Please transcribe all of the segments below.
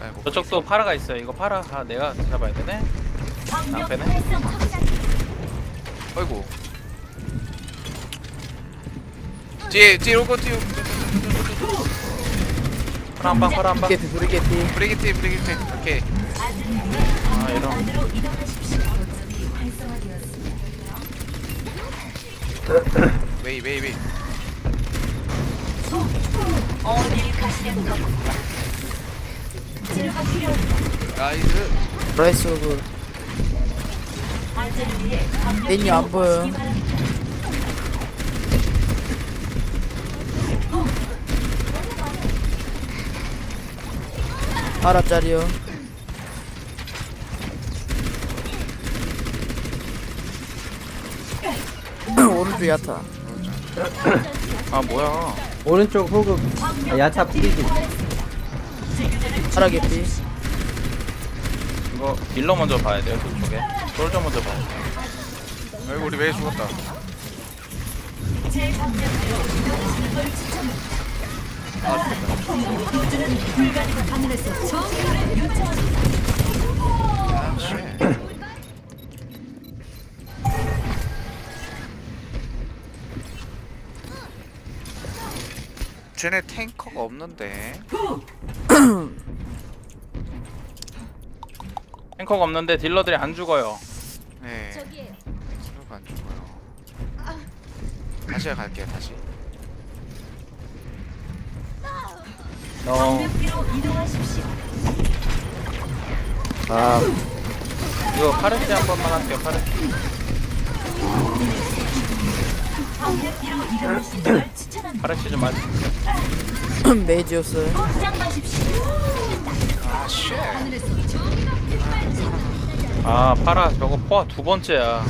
아이고 저쪽도 파라가 있어요. 이거 파라 아, 내가 잡아야 되네. 앞에네. 아이고 뒤에 뒤에 오고 뒤에. 파라 한 방, 파라 한 방. 브리게티 브리게티 브리기티 브리기티 오케이 아 이런. 웨이 웨이 웨이 나이스 브라이스 오브. 메뉴 안 보여. 알아짜리요. 오른쪽 야타. 아 뭐야? 오른쪽 호급 아, 야차 뿌리기 파라게티 이거 딜러 먼저 봐야 돼요. 그쪽에. 솔저 먼저 봐야 돼. 아이고 우리 웨이 죽었다 아, 쉣. 쟤네 탱커가 없는데 탱커가 없는데 딜러들이 안 죽어요. 네 서로가 안 죽어요 다시 갈게요 다시 어. 아 이거 파르시 한 번만 할게요. 파르시. 파르시 좀 맞. 메이지였어요 아쉣 아 파라 저거 포화 두 번째야.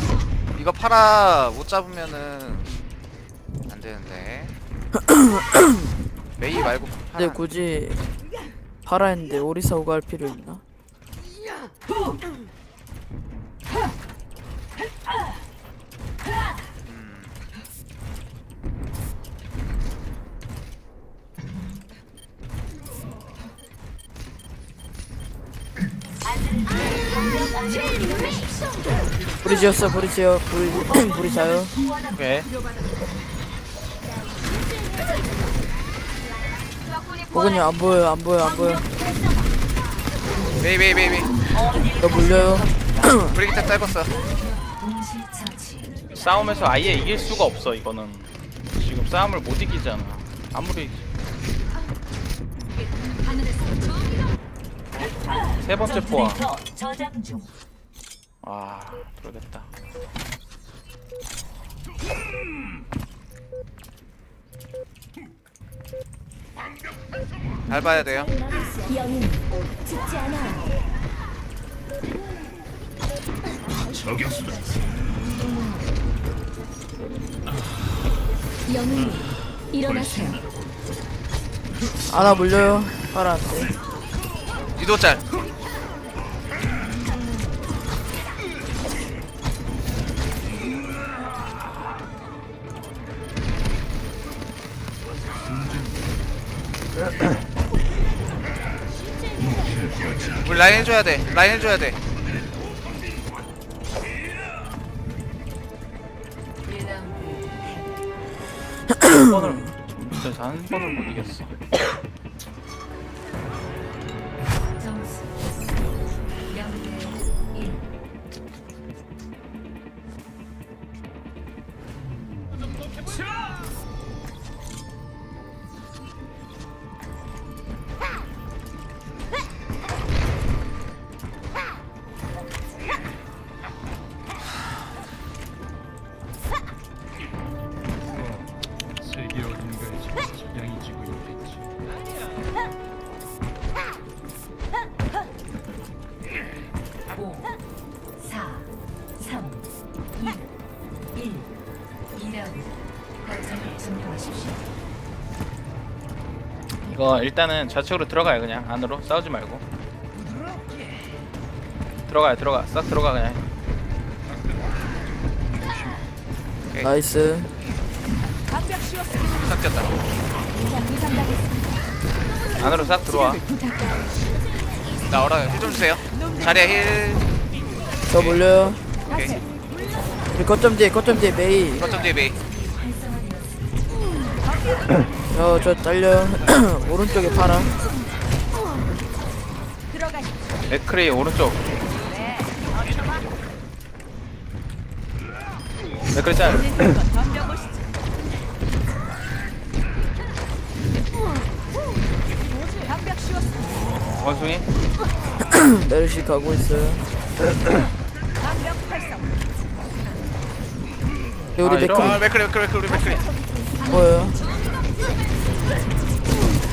이거 팔아 못 잡으면은 안 되는데 메이 말고 팔아 근데 굳이 파라 했는데 오리사 오가 할 필요 있나? 불이 지었어 불이 지어. 불 불이 자요. 오케이. 보근이 안 보여 안 보여 안 보여 메이 메이 메이 메이. 너 물려요? 브레이크 짧았어. 싸움에서 아예 이길 수가 없어 이거는. 지금 싸움을 못 이기잖아. 아무리 세 번째 포화. 저장 중. 아 그러겠다. 밟아야 돼요 영웅 일어나세요. 아나 물려요 파라한테 유도 짤. 우리 라인 해줘야 돼. 라인 해줘야 돼. 한 번을 못 이겼어. 이거 일단은 좌측으로 들어가요 그냥. 안으로. 싸우지 말고. 들어가요 들어가. 싹 들어가 그냥. 나이스. 섞였다. 안으로 싹 들어와. 나 얼어요 힐 좀 주세요. 자리야 힐 저 몰려요. 오케이 거점 뒤에 거점 뒤에 메이. 거점 뒤에 메이. 저저 딸려. 오른쪽에 파라 맥크리 오른쪽. 맥크리 짤. 원숭이? 메르시 가고 있어요 우리 아, 이런- 아 맥크리 맥크리 맥크리 맥크리. 맥크리 보여요?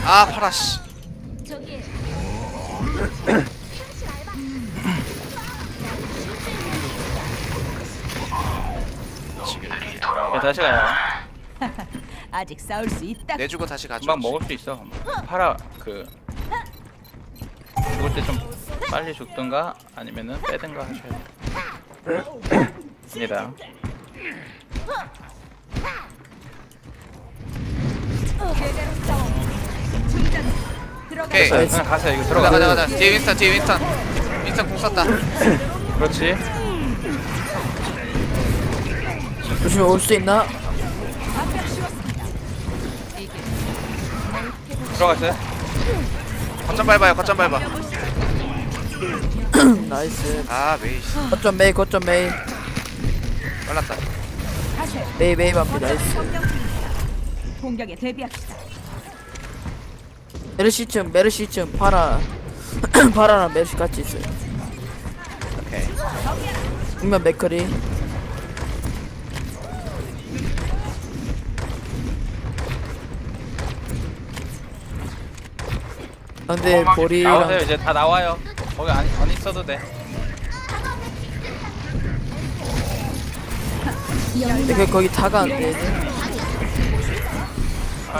아 파라씨. 네, 다시 가요. 아직 싸울 수 있다. 내주고 다시 가죠 금방 먹을 수 있어 파라 그 죽을 때 좀 빨리 죽든가 아니면은 빼든가 하셔야 돼요. 입니다 오케이. 그냥 가세요 이거 들어가. 가자 가자. 뒤에 윈스턴 뒤에 윈스턴. 윈스턴 공 썼다. 그렇지. 조심히 올 수 있나? 들어갔어요. 거점 밟아요 거점 밟아. 나이스. 아 메이 씨. 거점 메이 거점 메이. 빨랐다 메이 메이 반피 나이스 공격에 대비합시다. 메르시층 메르시층 파라 파라랑 메르시 같이 있어요. 오케이. 정면 맥커리. 근데 나오세요. 보리랑 이제 다 나와요. 거기 안, 안 있어도 돼 그 거기 타가 안 돼.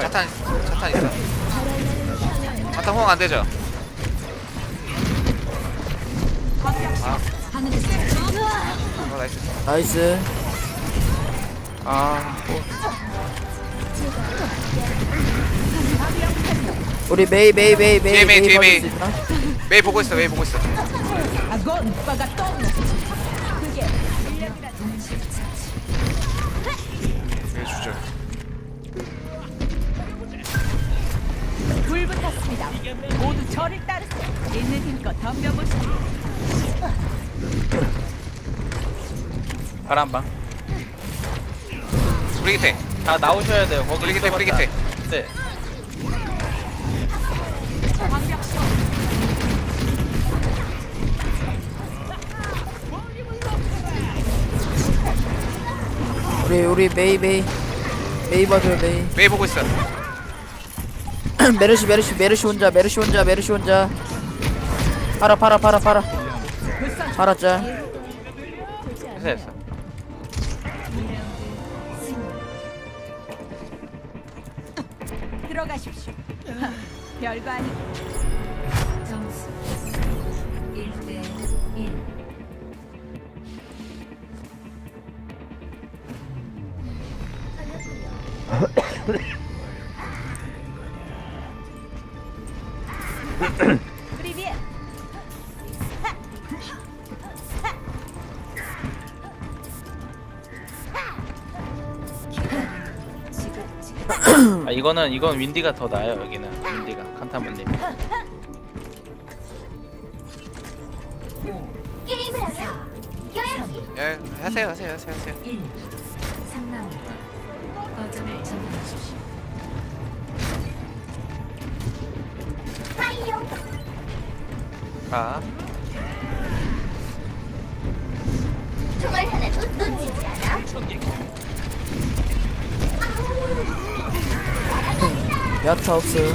차탄 차탄 있어 차탄 호응 안 되죠 아 어, 나이스 나이스. 아 우리 메이 메이 메이 메이 뒤에 메이, 뒤에 메이. 수 있나? 메이 보고 있어 메이 보고 있어 아건 오빠가 또 메이 주절 불 붙었습니다. 모두 저를 따르세요. 있는 힘껏 덤벼보시죠. 파라 한방 브리기테 다 나오셔야 돼요 거기 브리기테, 있어봤자. 브리기테. 네 우리 우리 메이 메이 메이 봐줘요 메이. 메이 보고 있어 메르시 메르시 메르시 혼자 메르시 혼자 메르시 혼자. 파라 파라 파라 파라. 파라 짤. 됐어 됐어 들어가십시오. 하, 별거 아니. 점수 1대 1 이거는 이건 윈디가 더 나아요 여기는. 윈디가 게임을 하자 예 하세요 하세요 하세요 하세요. 1 3라운드 거점을 점령하십시오 자 야타 없어요.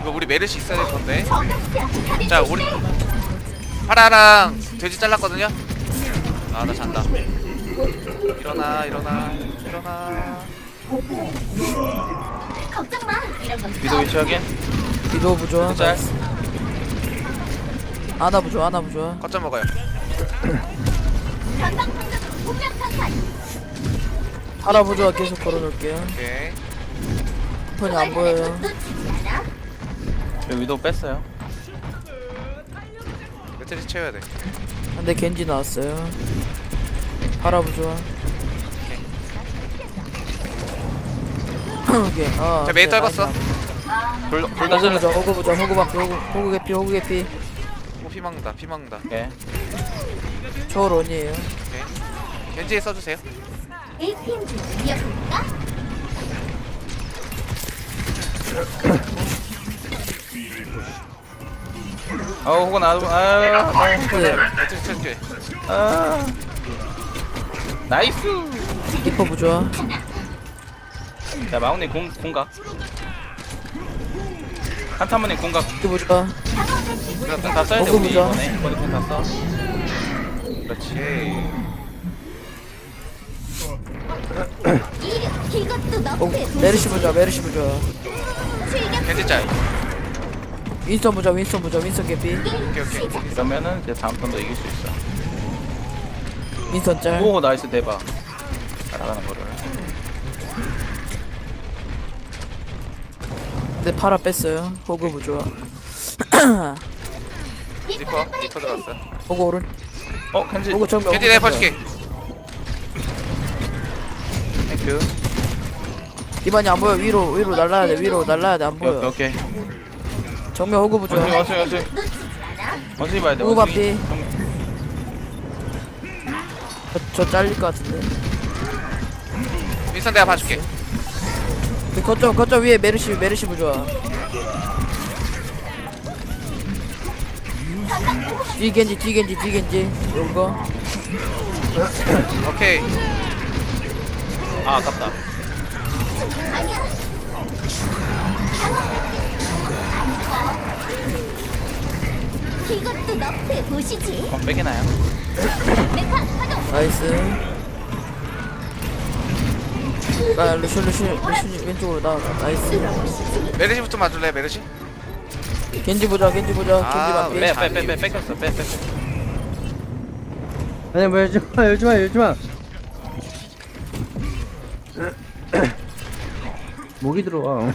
이거 우리 메르시 있어야 될 건데. 자 우리 파라랑 돼지 잘랐거든요? 아 나 잔다. 일어나 일어나 일어나. 위도 위치 확인. 비도 부좋아. 짤. 아나 부좋아 아나 부좋아. 거점 먹어요 좋아 계속 걸어놓을게요. 오케이. 폰이 안 보여요. 저 위도 뺐어요. 매트리 채워야 돼. 근데 겐지 나왔어요. 부좋아 오케이. 아 자, 메이 떨궜어. 나이스. 둘다 호구 잘랐어 보자 호구 보자. 호구 방피 호구 호구 개피 호구 개피. 오 피망다 피망다. 초월 원이에요. 오케이 겐지에 써주세요 1팀 중 이어볼까? 어 호구 나도 아, 네. 아, 아. 나이스 리퍼 부좋아 자 마운님 공 공각 한타문님 공각 이 부좋아 공다 써야 돼 우리 보자. 이번에 이번에 공다 써 그렇지 어, 메르시 부좋아 메르시 출격 겐지 짤. 윈스턴 부좋아 윈스턴 부좋아 윈스턴 개피. 오케이 오케이 이러면은 이제 다음 턴도 이길 수 있어. 윈스턴 짤. 오 나이스 대박. 날아가는 거를. 근데 파라 뺐어요. 호구 부좋아. 리퍼 리퍼 들어갔어 호구 오른. 어 정면 겐지 내가 봐줄게. 땡 큐. 기반이 안 보여. 위로 위로 날라야 돼. 위로 날라야 돼. 안 오케이 보여. 오케이 정면 호구 원숭이 부좋아 원숭이 원숭이 원숭이 봐야 돼 호구 원숭이 앞뒤. 정면. 저, 저 잘릴 것 같은데. 윈선 내가 봐줄게. 그 거점 거점 위에 메르시 메르시 부좋아 뒤 겐지 뒤 겐지 뒤 겐지. 이거. 오케이 아 아깝다. 이것도 너프의 보시지? 어 빼기나요? 메카 파동! 나이스. 아 루시 루시 루시 왼쪽으로 나와서 나이스. 메르시부터 맞을래 메르시? 겐지 보자 겐지 보자. 아, 겐지 왜? 맞비 빼빼 빼 뺏겼어. 빼 빼. 아니 뭐 열지 마 열지 마 열지 마 목이 들어와.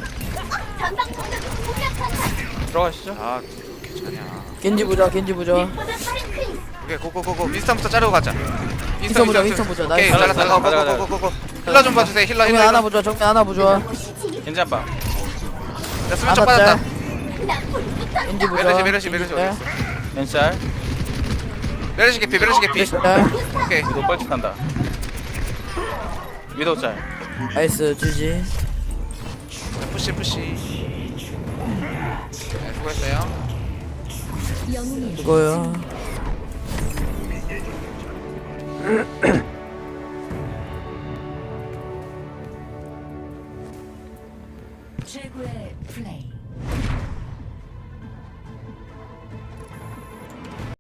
들어가시죠. 아 괜찮냐 겐지 보자 겐지 보자. 오케이 고고고고. 윈스턴부터 자르고 가자. 윈스턴 보자, 윈스턴. 보자. 오케이 나이스. 잘랐어. 가자, 가자, 가자. 고고고고고. 힐러 좀 봐주세요. 힐러 정면 힐러 하나 힐러 보자 정면 하나 보자. 괜찮아 야 수면 좀 하나 빠졌다. 짤나 겐지 보자. 메르시 메르시 메르시 짤. 어딨어? 왼살. 메르시 개피 메르시 개피. 오케이. 위도 뻘짓한다. 위도 짤. 나이스 주지 푸시 푸시. 네, 수고했어요. 이거요